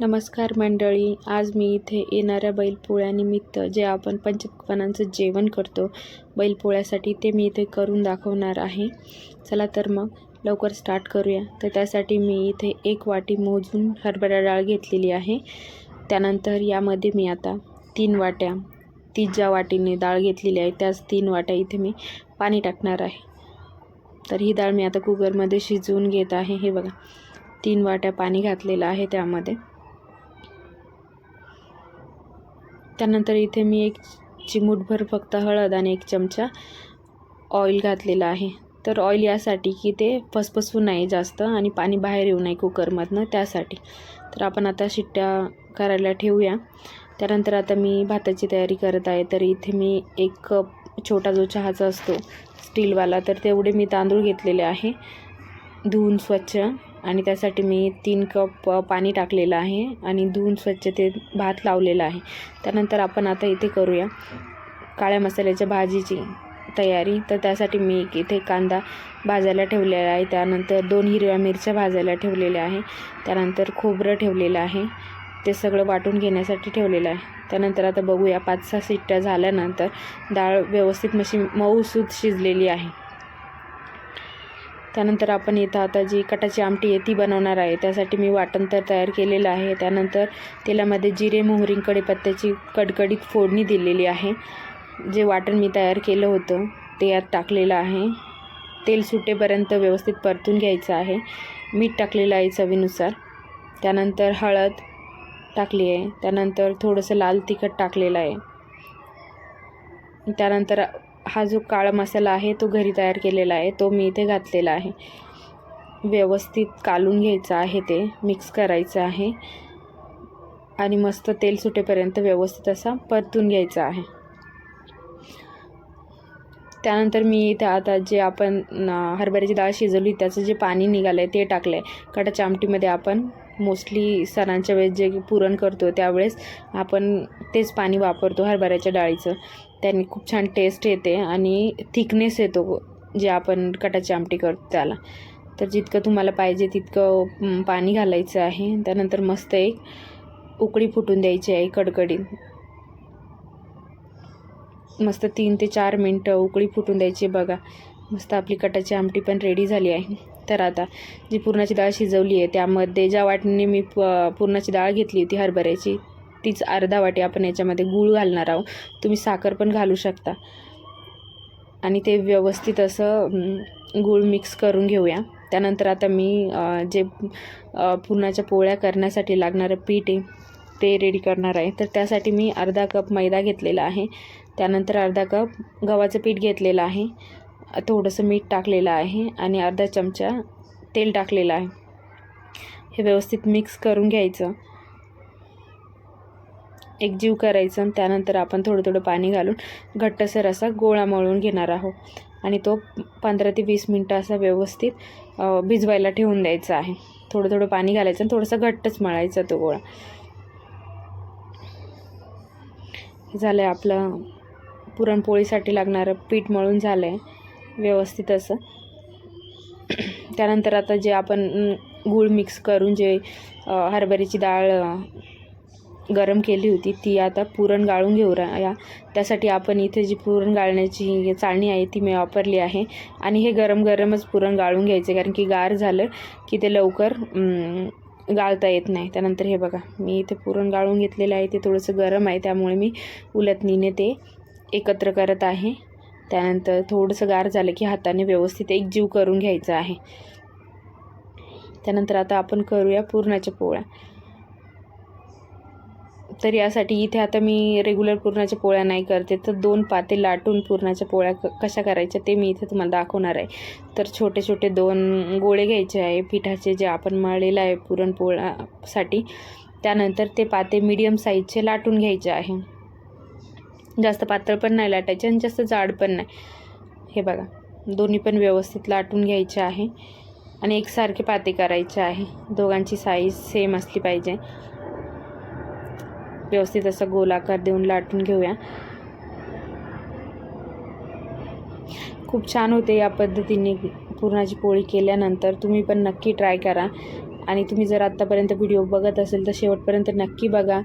नमस्कार मंडळी आज मी इथे येणाऱ्या बैलपोळ्यानिमित्त जे आपण पंचपक्वानांचं जेवण करतो बैलपोळ्यासाठी ते मी इथे करून दाखवणार आहे. चला तर मग लवकर स्टार्ट करूया. तर त्यासाठी मी इथे एक वाटी मोजून हरभरा डाळ घेतलेली आहे. त्यानंतर यामध्ये मी आता तीन वाट्या ती ज्या वाटीने डाळ घेतलेली आहे. त्याच तीन वाट्या इथे मी पाणी टाकणार आहे. तर ही डाळ मी आता कुकरमध्ये शिजवून घेत आहे. हे बघा तीन वाट्या पाणी घातलेलं आहे त्यामध्ये. त्यानंतर इथे मी एक चिमूटभर फक्त हळद आणि एक चमचा ऑइल घातलेलं आहे. तर ऑइल यासाठी की ते फसफसू नाही जास्त आणि पाणी बाहेर येऊ नये कुकरमधनं त्यासाठी. तर आपण आता शिट्ट्या करायला ठेवूया. त्यानंतर आता मी भाताची तयारी करत आहे. तर इथे मी एक कप छोटा जो चहाचा असतो स्टीलवाला तर तेवढे मी तांदूळ घेतलेले आहे. धुवून स्वच्छ. आणि त्यासाठी मी तीन कप पाणी टाकलेलं आहे आणि धुवून स्वच्छ ते भात लावलेला आहे. त्यानंतर आपण आता इथे करूया काळ्या मसाल्याच्या भाजीची तयारी. तर त्यासाठी मी इथे कांदा भाजायला ठेवलेला आहे. त्यानंतर दोन हिरव्या मिरच्या भाजायला ठेवलेल्या आहे. त्यानंतर खोबरं ठेवलेलं आहे. ते सगळं वाटून घेण्यासाठी ठेवलेलं आहे. त्यानंतर आता बघूया पाच सहा शिट्ट्या झाल्यानंतर डाळ व्यवस्थित मशी मऊसूत शिजलेली आहे. त्यानंतर आपण इथं आता जी कटाची आमटी आहे ती बनवणार आहे. त्यासाठी मी वाटण तर तयार केलेलं आहे. त्यानंतर तेलामध्ये जिरे मोहरी कढीपत्त्याची कडकडीत फोडणी दिलेली आहे. जे वाटण मी तयार केलं होतं ते यात टाकलेलं आहे. तेल सुटेपर्यंत व्यवस्थित परतून घ्यायचं आहे. मीठ टाकलेलं आहे चवीनुसार. त्यानंतर हळद टाकली आहे. त्यानंतर थोडंसं लाल तिखट टाकलेलं आहे. त्यानंतर हा जो काळा मसाला आहे तो घरी तयार केलेला आहे तो मी इथे घातलेला आहे. व्यवस्थित कालून घ्यायचं आहे ते मिक्स करायचं आहे. आणि मस्त तेल सुटेपर्यंत व्यवस्थित असा परतून घ्यायचा आहे. त्यानंतर मी इथे आता जे आपण हरभऱ्याची डाळ शिजवली त्याचं जे पाणी निघालं आहे ते टाकलं आहे कटाच्या आमटीमध्ये आपण मोस्टली सणांच्या वेळेस जे पुरण करतो त्यावेळेस आपण तेच पाणी वापरतो हरभऱ्याच्या डाळीचं. त्याने खूप छान टेस्ट येते आणि थिकनेस येतो जे आपण कटाची आमटी करतो त्याला. तर जितकं तुम्हाला पाहिजे तितकं पाणी घालायचं आहे. त्यानंतर मस्त एक उकळी फुटून द्यायची आहे कडकडीत. मस्त तीन ते चार मिनटं उकळी फुटून द्यायची बघा. मस्त आपली कटाची आमटी पण रेडी झाली आहे. तर आता जी पुरणाची डाळ शिजवली आहे त्यामध्ये ज्या वाटणीने मी प पुरणाची डाळ घेतली होती हरभऱ्याची तीच अर्धा वाटी आपण याच्यामध्ये गूळ घालणार आहोत. तुम्ही साखर पण घालू शकता. आणि ते व्यवस्थित असं गूळ मिक्स करून घेऊया. त्यानंतर आता मी जे पुरणाच्या पोळ्या करण्यासाठी लागणारं पीठ आहे ते रेडी करणार आहे. तर त्यासाठी मी अर्धा कप मैदा घेतलेला आहे. त्यानंतर अर्धा कप गव्हाचं पीठ घेतलेलं आहे. थोडंसं मीठ टाकलेलं आहे आणि अर्धा चमचा तेल टाकलेलं आहे. हे व्यवस्थित मिक्स करून घ्यायचं. एकजीव करायचं आणि त्यानंतर आपण थोडं थोडं पाणी घालून घट्टसर असा गोळा मळून घेणार आहोत. आणि तो पंधरा ते वीस मिनटं असा व्यवस्थित भिजवायला ठेवून द्यायचा आहे. थोडं थोडं पाणी घालायचं आणि थोडंसं घट्टच मळायचा तो गोळा. झालं आहे आपलं पुरणपोळीसाठी लागणारं पीठ मळून झालं आहे व्यवस्थित असं. त्यानंतर आता जे आपण गूळ मिक्स करून जे हरभऱ्याची डाळ गरम केली होती ती आता पुरण गाळून घेऊ या. त्यासाठी आपण इथे जी पुरण गाळण्याची चाळणी आहे ती मी वापरली आहे. आणि हे गरम गरमच पुरण गाळून घ्यायचे कारण की गार झालं की ते लवकर गाळता येत नाही. त्यानंतर हे बघा मी इथे पुरण गाळून घेतलेलं आहे ते थोडंसं गरम आहे त्यामुळे मी उलटणीने ते एकत्र करत आहे. त्यानंतर थोडंसं गार झालं की हाताने व्यवस्थित एक जीव करून घ्यायचा आहे. त्यानंतर आता आपण करूया पुरणाच्या पोळ्या. तर यासाठी इथे आता मी रेग्युलर पुरणाच्या पोळ्या नाही करते. तर दोन पाते लाटून पुरणाच्या पोळ्या क कशा करायच्या ते मी इथे तुम्हाला दाखवणार आहे. तर छोटे छोटे दोन गोळे घ्यायचे आहे. पिठाचे जे आपण मळलेलं आहे पुरणपोळ्यासाठी. त्यानंतर ते पाते मीडियम साईजचे लाटून घ्यायचे आहे. जास्त पातळ पण नाही लाटायचे आणि जास्त जाड पण नाही. हे बघा दोन्ही पण व्यवस्थित लाटून घ्यायचे आहे आणि एकसारखे पाते करायचे आहे. दोघांची साईज सेम असली पाहिजे. व्यवस्थित असा गोलाकार देऊन लाटून घेऊया. खूप छान होते या पद्धतीने पुरणाची पोळी केल्यानंतर. तुम्ही पण नक्की ट्राय करा. आणि तुम्ही जर आत्तापर्यंत व्हिडिओ बघत असेल तर शेवटपर्यंत नक्की बघा.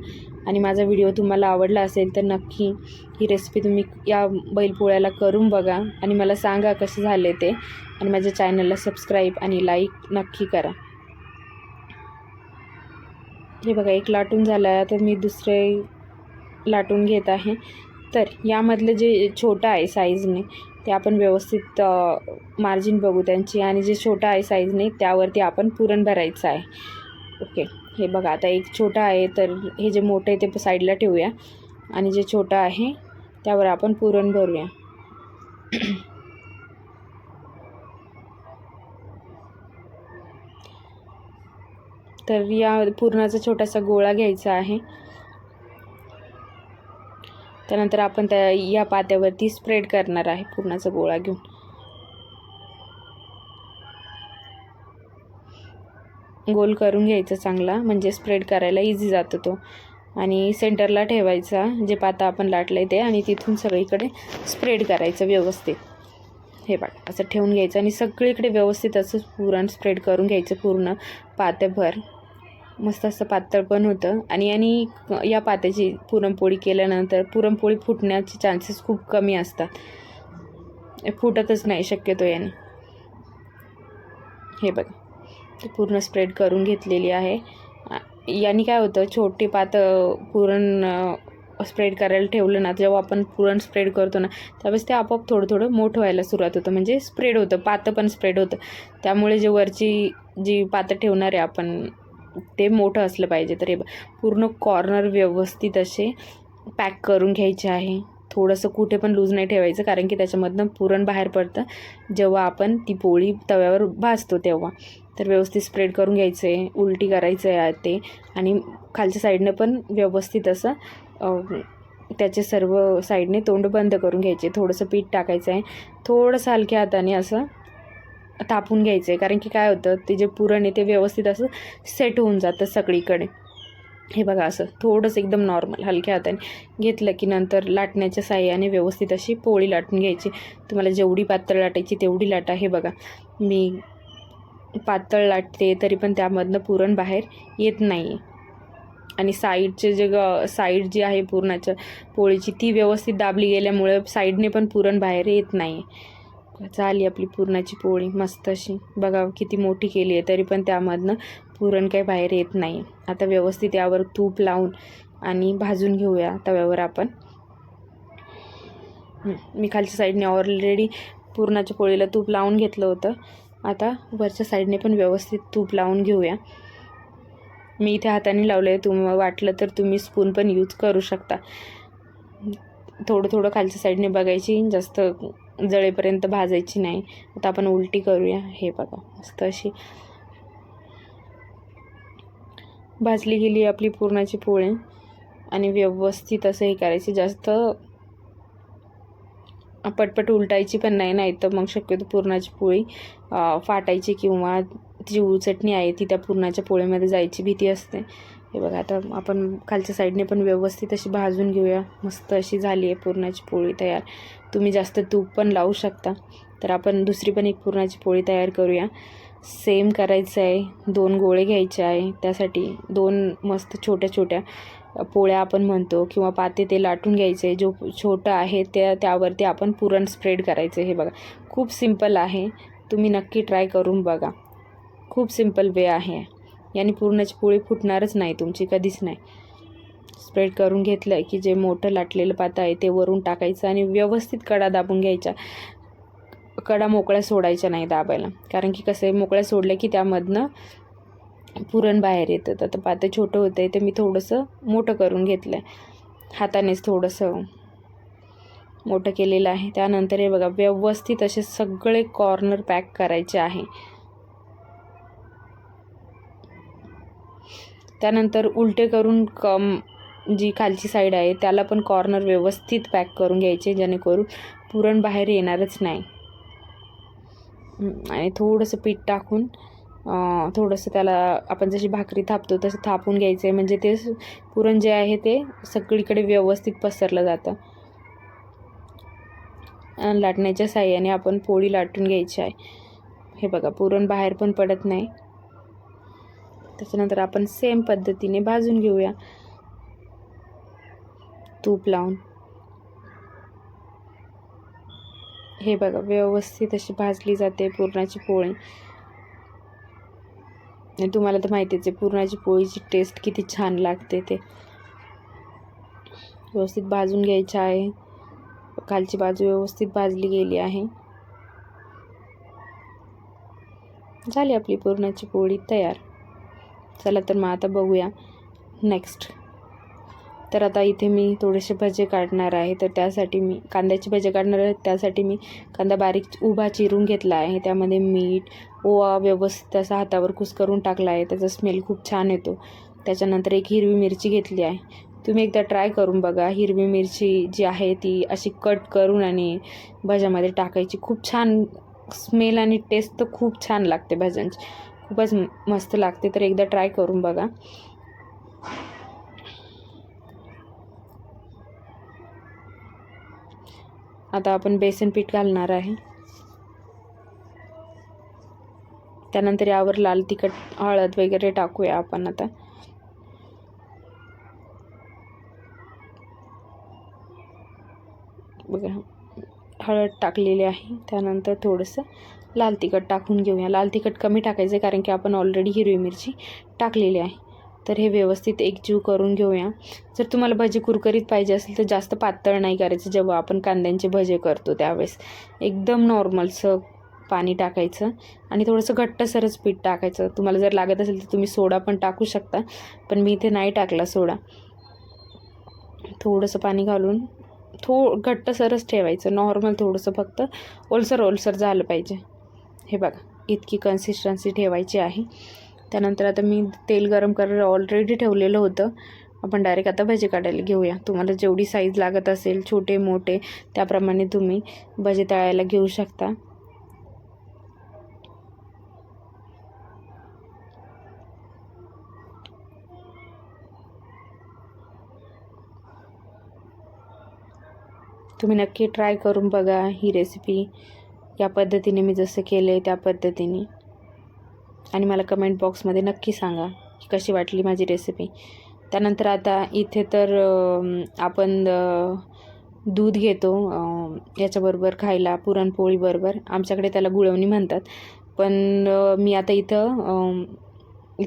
आणि माझा व्हिडिओ तुम्हाला आवडला असेल तर नक्की ही रेसिपी तुम्ही या बैलपोळ्याला करून बघा. आणि मला सांगा कसे झाले ते. आणि माझ्या चॅनलला सबस्क्राईब आणि लाईक नक्की करा. हे बघा एक लाटून झालं. आहे तर मी दुसरे लाटून घेत आहे. तर यामधलं जे छोटं आहे साईजने ते आपण व्यवस्थित मार्जिन बघू त्यांची. आणि जे छोटं आहे साईजने त्यावरती आपण पुरण भरायचं आहे. ओके हे बघा आता एक छोटं आहे तर हे जे मोठं आहे ते साईडला ठेवूया. आणि जे छोटं आहे त्यावर आपण पुरण भरूया. तर या पुरणाचा छोटासा गोळा घ्यायचा आहे. त्यानंतर आपण त्या या पात्यावरती स्प्रेड करणार आहे पुरणाचा गोळा घेऊन. गोल करून घ्यायचा चांगला म्हणजे स्प्रेड करायला इझी जातो तो. आणि सेंटरला ठेवायचा जे पाता आपण लाटलं आहे ते आणि तिथून सगळीकडे स्प्रेड करायचं व्यवस्थित. हे बघा असं ठेवून घ्यायचं आणि सगळीकडे व्यवस्थित असं पुरण स्प्रेड करून घ्यायचं पूर्ण पात्याभर मस्त असं पातळ पण होतं. आणि आणि या पात्याची पुरणपोळी केल्यानंतर पुरणपोळी फुटण्याचे चान्सेस खूप कमी असतात. फुटतच नाही शक्यतो याने. हे बघ. पूर्ण स्प्रेड करून घेतलेली आहे. याने काय होतं छोटी पात पुरण स्प्रेड करायला ठेवलं ना जेव्हा आपण पुरण स्प्रेड करतो ना त्यावेळेस ते आपोआप थोडं थोडं मोठं व्हायला सुरुवात होतं. म्हणजे स्प्रेड होतं पातं पण स्प्रेड होतं. त्यामुळे जे वरची जी पातं ठेवणार आहे आपण ते मोठं असलं पाहिजे. तर हे पूर्ण कॉर्नर व्यवस्थित असे पॅक करून घ्यायचे आहे. थोडंसं कुठे पण लूज नाही ठेवायचं कारण की त्याच्यामधनं पुरण बाहेर पडतं. जेव्हा आपण ती पोळी तव्यावर भाजतो तेव्हा. तर व्यवस्थित स्प्रेड करून घ्यायचं आहे उलटी करायचं आहे ते. आणि खालच्या साईडनं पण व्यवस्थित असं त्याचे सर्व साईडने तोंड बंद करून घ्यायचे. थोडंसं पीठ टाकायचं आहे थोडंसं हलक्या हाताने असं तापून घ्यायचं. आहे कारण की काय होतं ते जे पुरण आहे ते व्यवस्थित असं सेट होऊन जातं सगळीकडे. हे बघा असं थोडंसं एकदम नॉर्मल हलक्या हाताने. घेतलं की नंतर लाटण्याच्या साह्याने व्यवस्थित अशी पोळी लाटून घ्यायची. तुम्हाला जेवढी पातळ लाटायची तेवढी लाटा. हे बघा मी पातळ लाटते तरी पण त्यामधनं पुरण बाहेर येत नाही आणि साईडचे जे ग साईड जी आहे पुरणाच्या पोळीची ती व्यवस्थित दाबली गेल्यामुळे साईडने पण पुरण बाहेर येत नाही झाली आपली पुरणाची पोळी मस्त अशी. बघा किती मोठी केली आहे तरी पण त्यामधनं पुरण काही बाहेर येत नाही. आता व्यवस्थित यावर तूप लावून आणि भाजून घेऊया तव्यावर आपण. मी खालच्या साईडने ऑलरेडी पुरणाच्या पोळीला तूप लावून घेतलं होतं. आता वरच्या साईडने पण व्यवस्थित तूप लावून घेऊया. मी इथे हाताने लावलं आहे तुम वाटलं तर तुम्ही स्पून पण यूज करू शकता. थोडं थोडं खालच्या साईडने बघायची जास्त जळेपर्यंत भाजायची नाही. आता आपण उलटी करूया. हे बघा मस्त अशी भाजली गेली आपली पुरणाची पोळी. आणि व्यवस्थित असं हे करायची. जास्त पटपट उलटायची पण नाही नाही तर मग शक्यतो पुरणाची पोळी फाटायची किंवा जी चटणी आहे ती त्या पुरणाच्या पोळीमध्ये जायची भीती असते. हे बघा आता आपण खालच्या साईडने पण व्यवस्थित अशी भाजून घेऊया. मस्त अशी झाली आहे पुरणाची पोळी तयार. तुम्ही जास्त तूप पण लावू शकता. तर आपण दुसरी पण एक पुरणाची पोळी तयार करूया. सेम करायचं आहे. दोन गोळे घ्यायचे आहे. त्यासाठी दोन मस्त छोट्या छोट्या पोळ्या आपण म्हणतो किंवा पाते ते लाटून घ्यायचे. जो छोटं आहे त्या त्यावरती आपण पुरण स्प्रेड करायचं हे बघा खूप सिंपल आहे. तुम्ही नक्की ट्राय करून बघा. खूप सिंपल वे आहे. याने पुरणाची पोळी फुटणारच नाही तुमची कधीच नाही. स्प्रेड करून घेतलं की जे मोठं लाटलेलं पातं आहे ते वरून टाकायचं आणि व्यवस्थित कडा दाबून घ्यायचा कडा मोकळ्या सोडायच्या नाही दाबायला. कारण की कसं आहे मोकळ्या सोडल्या की त्यामधनं पुरण बाहेर येतं. तर पातं छोटं होतं आहे ते मी थोडंसं मोठं करून घेतलं आहे हातानेच थोडंसं मोठं केलेलं आहे. त्यानंतर हे बघा व्यवस्थित असे सगळे कॉर्नर पॅक करायचे आहे. त्यानंतर उलटे करून कम जी खालची साईड आहे त्याला पण कॉर्नर व्यवस्थित पॅक करून घ्यायचे जेणेकरून पुरण बाहेर येणारच नाही. आणि थोडंसं पीठ टाकून थोडंसं त्याला आपण जशी भाकरी थापतो तसं थापून घ्यायचं आहे म्हणजे ते पुरण जे आहे ते सगळीकडे व्यवस्थित पसरलं जातं. लाटण्याच्या साह्याने आपण पोळी लाटून घ्यायची आहे. हे बघा पुरण बाहेर पण पडत नाही. त्याच्यानंतर आपण सेम पद्धतीने भाजून घेऊया. तूप लावून. हे बघा व्यवस्थित अशी भाजली जाते पुरणाची पोळी. तुम्हाला तर माहितीच आहे पुरणाची पोळीची टेस्ट किती छान लागते ते. व्यवस्थित भाजून घ्यायचं आहे. खालची बाजू व्यवस्थित भाजली गेली आहे. झाली आपली पुरणाची पोळी तयार. चला तर मग आता बघूया. नेक्स्ट तर आता इथे मी थोडेसे भजे काढणार आहे. तर त्यासाठी मी कांद्याचे भजे काढणार आहे. त्यासाठी मी कांदा बारीक उभा चिरून घेतला आहे. त्यामध्ये मीठ ओवा व्यवस्थित असा हातावर कुस्करून टाकला आहे. त्याचा स्मेल खूप छान येतो. त्याच्यानंतर एक हिरवी मिरची घेतली आहे. तुम्ही एकदा ट्राय करून बघा. हिरवी मिरची जी आहे ती अशी कट करून आणि भज्यामध्ये टाकायची. खूप छान स्मेल आणि टेस्ट तर खूप छान लागते भाज्यांची. खूपच मस्त लागते तर एकदा ट्राय करून बघा. आता आपण बेसन पीठ घालणार आहे. त्यानंतर यावर लाल तिखट हळद वगैरे टाकूया आपण आता. बघा हळद टाकलेली आहे. त्यानंतर थोडंसं लाल तिखट टाकून घेऊया. लाल तिखट कमी टाकायचं आहे कारण की आपण ऑलरेडी हिरवी मिरची टाकलेली आहे. तर हे व्यवस्थित एकजीव करून घेऊया. जर तुम्हाला भजी कुरकुरीत पाहिजे असेल तर जास्त पातळ नाही करायचं. जेव्हा आपण कांद्यांचे भजे करतो त्यावेळेस एकदम नॉर्मलचं पाणी टाकायचं आणि थोडंसं घट्टसरच पीठ टाकायचं. तुम्हाला जर लागत असेल तर तुम्ही सोडा पण टाकू शकता पण मी इथे नाही टाकला सोडा. थोडंसं पाणी घालून थो घट्टसरच ठेवायचं. नॉर्मल थोडंसं फक्त ओलसर ओलसर झालं पाहिजे. हे बघा इतकी कन्सिस्टन्सी ठेवायची आहे. त्यानंतर आता मी तेल गरम करायला ऑलरेडी ठेवलेलं होतं. आपण डायरेक्ट आता भजे काढायला घेऊया. तुम्हाला जेवढी साईज लागत असेल छोटे मोठे त्याप्रमाणे तुम्ही भजे तळायला घेऊ शकता. तुम्ही नक्की ट्राय करून बघा ही रेसिपी या पद्धतीने मी जसं केलं आहे त्या पद्धतीने. आणि मला कमेंट बॉक्समध्ये नक्की सांगा की कशी वाटली माझी रेसिपी त्यानंतर आता इथे तर आपण दूध घेतो याच्याबरोबर खायला पुरणपोळीबरोबर आमच्याकडे त्याला गुळवणी म्हणतात. पण मी आता इथं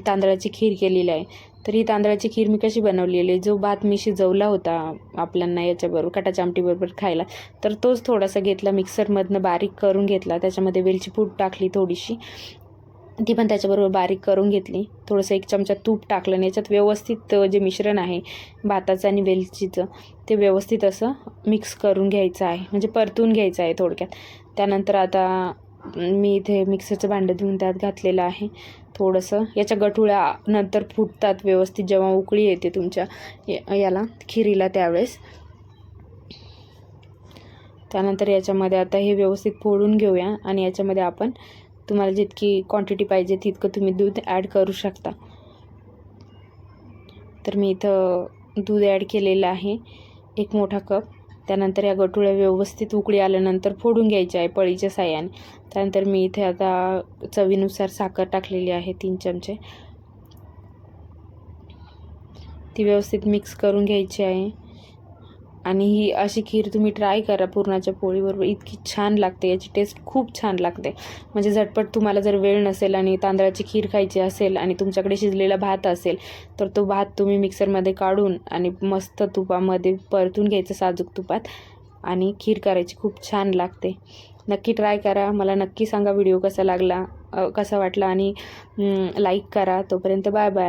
तांदळाची खीर केलेली आहे. तर ही तांदळाची खीर मी कशी बनवलेली आहे? जो भात मी शिजवला होता आपल्यांना याच्याबरोबर कटाच्या आमटीबरोबर खायला तर तोच थोडासा घेतला मिक्सरमधनं बारीक करून घेतला. त्याच्यामध्ये वेलची पूड टाकली थोडीशी. ती पण त्याच्याबरोबर बारीक करून घेतली. थोडंसं एक चमचा तूप टाकलं आणि याच्यात व्यवस्थित जे मिश्रण आहे भाताचं आणि वेलचीचं ते व्यवस्थित असं मिक्स करून घ्यायचं आहे. म्हणजे परतून घ्यायचं आहे थोडक्यात. त्यानंतर आता मी इथे मिक्सरचं भांडं धुवून त्यात घातलेलं आहे. थोडंसं. याच्या गठुळ्या नंतर फुटतात व्यवस्थित जेव्हा उकळी येते तुमच्या याला खिरीला त्यावेळेस. त्यानंतर याच्यामध्ये आता हे व्यवस्थित फोडून घेऊया आणि याच्यामध्ये आपण तुम्हाला जितकी क्वांटिटी पाहिजे तितकं तुम्ही दूध ॲड करू शकता. तर मी इथं दूध ॲड केलेलं आहे. एक मोठा कप त्यानंतर या गठुळ्या व्यवस्थित उकळी आल्यानंतर फोडून घ्यायच्या आहे पळीच्या साह्याने. त्यानंतर मी इथे आता चवीनुसार साखर टाकलेली आहे तीन चमचे. ती व्यवस्थित मिक्स करून घ्यायची आहे. आणि ही अशी खीर तुम्ही ट्राय करा पुरणाच्या पोळीबरोबर. इतकी छान लागते याची टेस्ट खूप छान लागते. म्हणजे झटपट तुम्हाला जर वेळ नसेल आणि तांदळाची खीर खायची असेल आणि तुमच्याकडे शिजलेला भात असेल तर तो भात तुम्ही मिक्सरमध्ये काढून आणि मस्त तुपामध्ये परतून घ्यायचं साजूक तुपात आणि खीर करायची खूप छान लागते. नक्की ट्राय करा. मला नक्की सांगा व्हिडिओ कसा लागला कसा वाटला आणि लाईक करा. तोपर्यंत बाय बाय